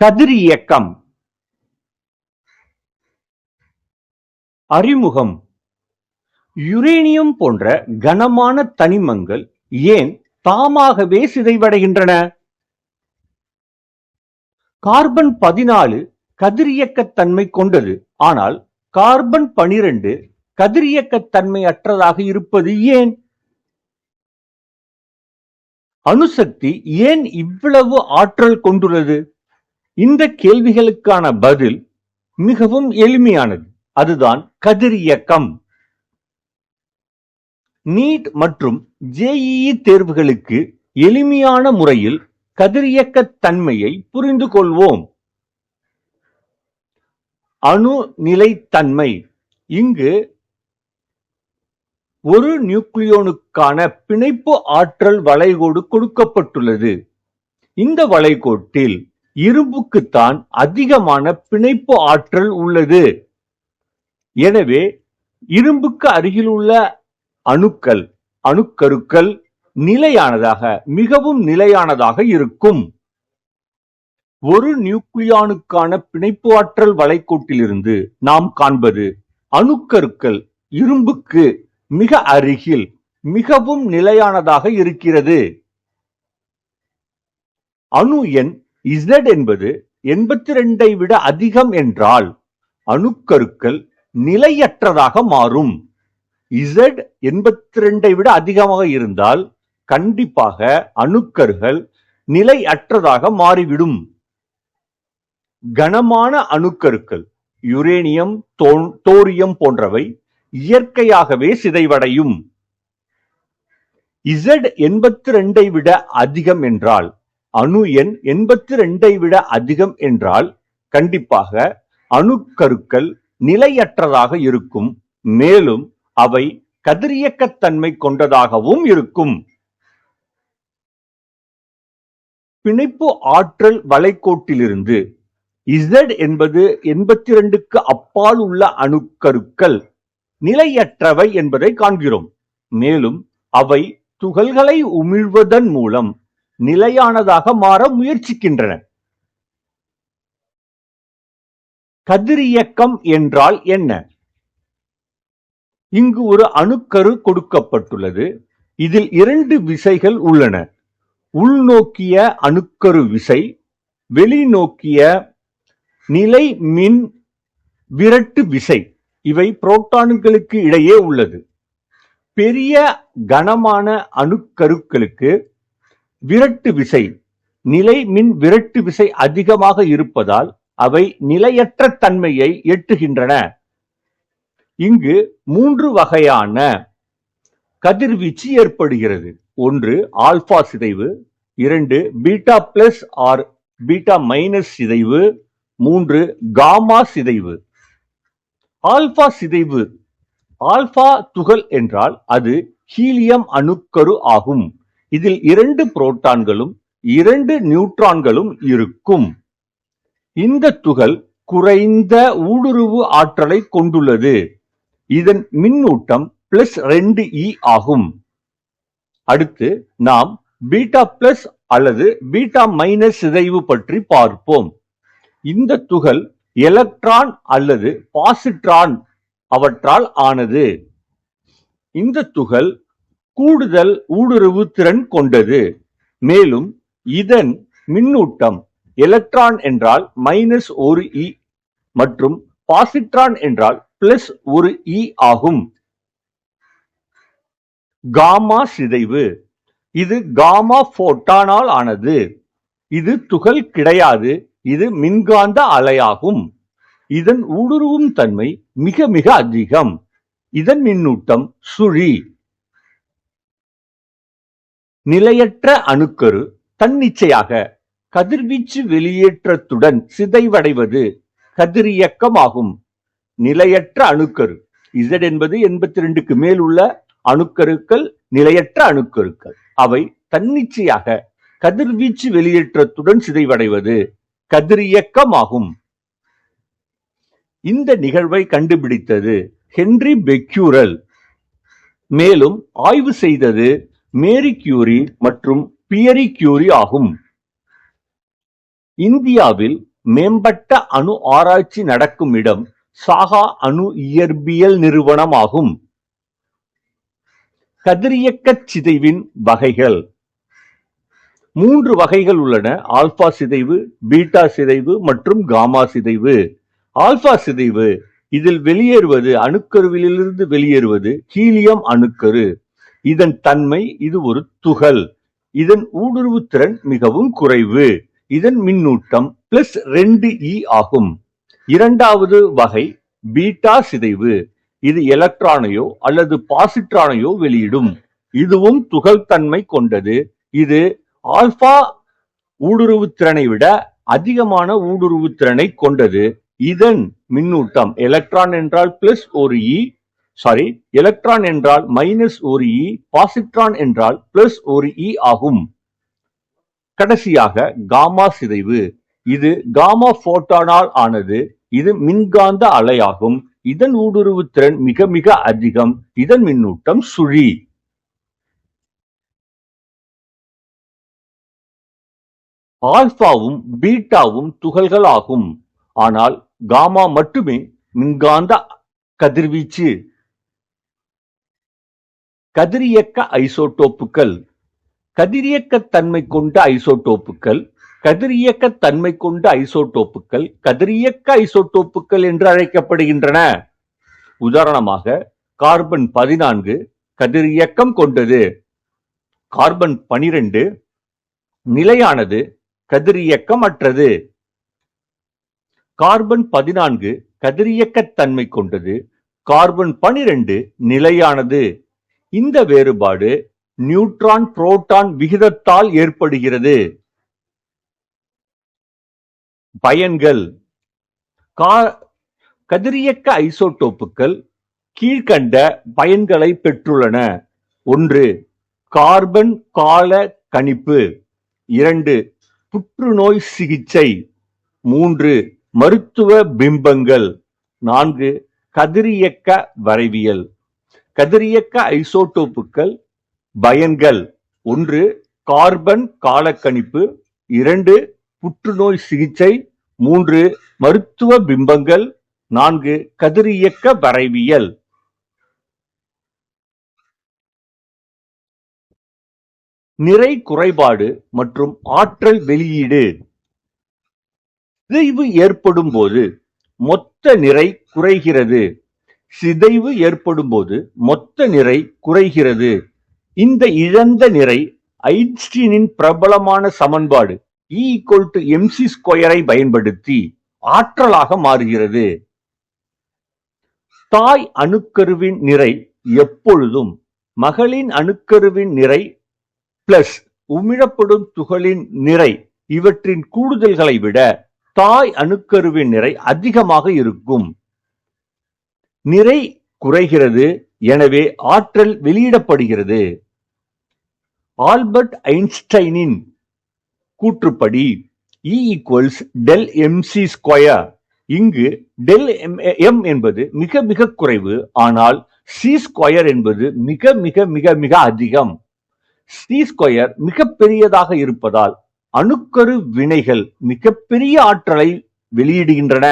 கதிரியக்கம் அறிமுகம். யுரேனியம் போன்ற கனமான தனிமங்கள் ஏன் தாமாகவே சிதைவடைகின்றன? கார்பன் பதினாலு கதிரியக்கத்தன்மை கொண்டது. ஆனால் கார்பன் பனிரெண்டு கதிரியக்கத்தன்மை அற்றதாக இருப்பது ஏன்? அணுசக்தி ஏன் இவ்வளவு ஆற்றல் கொண்டுள்ளது? இந்த கேள்விகளுக்கான பதில் மிகவும் எளிமையானது. அதுதான் கதிரியக்கம் நீட் மற்றும் ஜேஇஇ தேர்வுகளுக்கு எளிமையான முறையில் கதிரியக்க தன்மையை புரிந்து கொள்வோம். அணு நிலைத்தன்மை. இங்கு ஒரு நியூக்ளியோனுக்கான பிணைப்பு ஆற்றல் வளைகோடு கொடுக்கப்பட்டுள்ளது. இந்த வளைகோட்டில் இரும்புக்குத்தான் அதிகமான பிணைப்பு ஆற்றல் உள்ளது. எனவே இரும்புக்கு அருகிலுள்ள அணுக்கள் அணுக்கருக்கள் நிலையானதாக மிகவும் நிலையானதாக இருக்கும். ஒரு நியூக்ளியானுக்கான பிணைப்பு ஆற்றல் வளைகோட்டிலிருந்து நாம் காண்பது அணுக்கருக்கள் இரும்புக்கு மிக அருகில் மிகவும் நிலையானதாக இருக்கிறது. அணு எண் Z என்பது எண்பத்தி ரெண்டை விட அதிகம் என்றால் அணுக்கருக்கள் நிலையற்றதாக மாறும். Z எண்பத்தி ரெண்டை விட அதிகமாக இருந்தால் கண்டிப்பாக அணுக்கருகள் நிலையற்றதாக மாறிவிடும். கனமான அணுக்கருக்கள் யுரேனியம் தோரியம் போன்றவை இயற்கையாகவே சிதைவடையும். Z எண்பத்தி ரெண்டை விட அதிகம் என்றால் அணு எண் எண்பத்தி ரெண்டை விட அதிகம் என்றால் கண்டிப்பாக அணுக்கருக்கள் நிலையற்றதாக இருக்கும். மேலும் அவை கதிரியக்கத்தன்மை கொண்டதாகவும் இருக்கும். பிணைப்பு ஆற்றல் வளைகோட்டிலிருந்து இசட் என்பது எண்பத்தி ரெண்டுக்கு அப்பால் உள்ள அணுக்கருக்கள் நிலையற்றவை என்பதை காண்கிறோம். மேலும் அவை துகள்களை உமிழ்வதன் மூலம் நிலையானதாக மாற முயற்சிக்கின்றன. கதிரியக்கம் என்றால் என்ன? இங்கு ஒரு அணுக்கரு கொடுக்கப்பட்டுள்ளது. இதில் இரண்டு விசைகள் உள்ளன. உள்நோக்கிய அணுக்கரு விசை வெளிநோக்கிய நிலை மின் விரட்டு விசை இவை புரோட்டான்களுக்கு இடையே உள்ளது. பெரிய கனமான அணுக்கருக்களுக்கு விரட்டு விசை நிலை மின் விரட்டு விசை அதிகமாக இருப்பதால் அவை நிலையற்ற தன்மையை எட்டுகின்றன. இங்கு மூன்று வகையான கதிர்வீச்சு ஏற்படுகிறது. ஒன்று ஆல்பா சிதைவு இரண்டு beta plus or beta minus சிதைவு மூன்று காமா சிதைவு. ஆல்பா சிதைவு ஆல்பா துகள் என்றால் அது ஹீலியம் அணுக்கரு ஆகும். இதில் இரண்டு புரோட்டான்களும் இரண்டு நியூட்ரான்களும் இருக்கும். இந்த துகள் குறைந்த ஊடுருவு ஆற்றலை கொண்டுள்ளது. இதன் மின்னூட்டம் பிளஸ் ரெண்டு இ ஆகும். அடுத்து நாம் பீட்டா பிளஸ் அல்லது பீட்டா மைனஸ் சிதைவு பற்றி பார்ப்போம். இந்த துகள் எலக்ட்ரான் அல்லது பாசிட்ரான் அவற்றால் ஆனது. இந்த துகள் கூடுதல் ஊடுருவு திறன் கொண்டது. மேலும் இதன் மின்னூட்டம் எலக்ட்ரான் என்றால் மைனஸ் ஒரு இ மற்றும் பாசிட்ரான் என்றால் பிளஸ் ஒரு இ ஆகும். காமா சிதைவு. இது காமா போட்டானால் ஆனது. இது துகள் கிடையாது. இது மின்காந்த அலையாகும். இதன் ஊடுருவும் தன்மை மிக மிக அதிகம். இதன் மின்னூட்டம் சுழி. நிலையற்ற அணுக்கரு தன்னிச்சையாக கதிர்வீச்சு வெளியேற்றத்துடன் சிதைவடைவது கதிரியக்கமாகும். நிலையற்ற அணுக்கரு. இசட் என்பது எண்பத்தி ரெண்டுக்கு மேல் உள்ள அணுக்கருக்கள் நிலையற்ற அணுக்கருக்கள். அவை தன்னிச்சையாக கதிர்வீச்சு வெளியேற்றத்துடன் சிதைவடைவது கதிரியக்கமாகும். இந்த நிகழ்வை கண்டுபிடித்தது ஹென்றி பெக்யூரல். மேலும் ஆய்வு செய்தது மேரி கியூரி மற்றும் பியரி கியூரி ஆகும். இந்தியாவில் மேம்பட்ட அணு ஆராய்ச்சி நடக்கும் இடம் சாகா அணு இயற்பியல் நிறுவனம் ஆகும் கதிரியக்கச் சிதைவின் வகைகள். மூன்று வகைகள் உள்ளன. ஆல்பா சிதைவு பீட்டா சிதைவு மற்றும் காமா சிதைவு. ஆல்பா சிதைவு இதில் வெளியேறுவது அணுக்கருவிலிருந்து வெளியேறுவது ஹீலியம் அணுக்கரு. இதன் தன்மை இது ஒரு துகள். இதன் ஊடுருவு திறன் மிகவும் குறைவு. இதன் மின்னூட்டம் பிளஸ் ரெண்டு இ ஆகும். இரண்டாவது வகை பீட்டா சிதைவு. இது எலக்ட்ரானையோ அல்லது பாசிட்ரானையோ வெளியிடும். இதுவும் துகள் தன்மை கொண்டது. இது ஆல்பா ஊடுருவு திறனை விட அதிகமான ஊடுருவு திறனை கொண்டது. இதன் மின்னூட்டம் எலக்ட்ரான் என்றால் பிளஸ் ஒரு இ சாரி எலக்ட்ரான் என்றால் மைனஸ் ஒரு e, இ பாசிட்ரான் என்றால் பிளஸ் ஒரு இ ஆகும். கடைசியாக காமா சிதைவு. இது காமா போட்டானால் ஆனது இது மின்காந்த அலையாகும். இதன் ஊடுருவு திறன் மிக மிக அதிகம். இதன் மின்னூட்டம் சுழி. ஆல்பாவும் பீட்டாவும் துகள்கள் ஆகும் ஆனால் காமா மட்டுமே மின்காந்த கதிர்வீச்சு. கதிரியக்க ஐசோடோப்புகள். கதிரியக்க தன்மை கொண்ட ஐசோடோப்புகள் கதிரியக்க தன்மை கொண்ட ஐசோடோப்புகள் கதிரியக்க ஐசோடோப்புகள் என்று அழைக்கப்படுகின்றன. உதாரணமாக கார்பன் பதினான்கு கதிரியக்கம் கொண்டது. கார்பன் பனிரெண்டு நிலையானது கதிரியக்கம் அற்றது கார்பன் பதினான்கு கதிரியக்க தன்மை கொண்டது. கார்பன் பனிரெண்டு நிலையானது. இந்த வேறுபாடு நியூட்ரான் புரோட்டான் விகிதத்தால் ஏற்படுகிறது. பயன்கள். கா- கதிரியக்க ஐசோடோப்புகள் கீழ்கண்ட பயன்களை பெற்றுள்ளன. ஒன்று கார்பன் கால கணிப்பு. இரண்டு புற்றுநோய் சிகிச்சை. மூன்று மருத்துவ பிம்பங்கள். நான்கு கதிரியக்க வரைவியல். கதிரியக்க ஐசோட்டோப்புகள் பயன்கள். ஒன்று கார்பன் காலக்கணிப்பு. இரண்டு புற்றுநோய் சிகிச்சை. மூன்று மருத்துவ பிம்பங்கள். நான்கு கதிரியக்க வரைவியல். நிறை குறைபாடு மற்றும் ஆற்றல் வெளியீடு. சிதைவு ஏற்படும் போது மொத்த நிறை குறைகிறது. சிதைவு ஏற்படும் போது மொத்த நிறை குறைகிறது. இந்த இழந்த நிறை ஐன்ஸ்டீனின் பிரபலமான சமன்பாடு E equal to ஸ்கொயரை பயன்படுத்தி ஆற்றலாக மாறுகிறது. தாய் அணுக்கருவின் நிறை எப்பொழுதும் மகளின் அணுக்கருவின் நிறை பிளஸ் உமிழப்படும் துகளின் நிறை இவற்றின் கூடுதல்களை விட தாய் அணுக்கருவின் நிறை அதிகமாக இருக்கும். நிறை குறைகிறது எனவே ஆற்றல் வெளியிடப்படுகிறது. ஆல்பர்ட் ஐன்ஸ்டைனின் கூற்றுப்படி E equals del M C square இங்கு டெல் எம் என்பது மிக மிக குறைவு ஆனால் சி ஸ்கொயர் என்பது மிக மிக மிக மிக அதிகம். சி ஸ்கொயர் மிக பெரியதாக இருப்பதால் அணுக்கரு வினைகள் மிகப்பெரிய ஆற்றலை வெளியிடுகின்றன.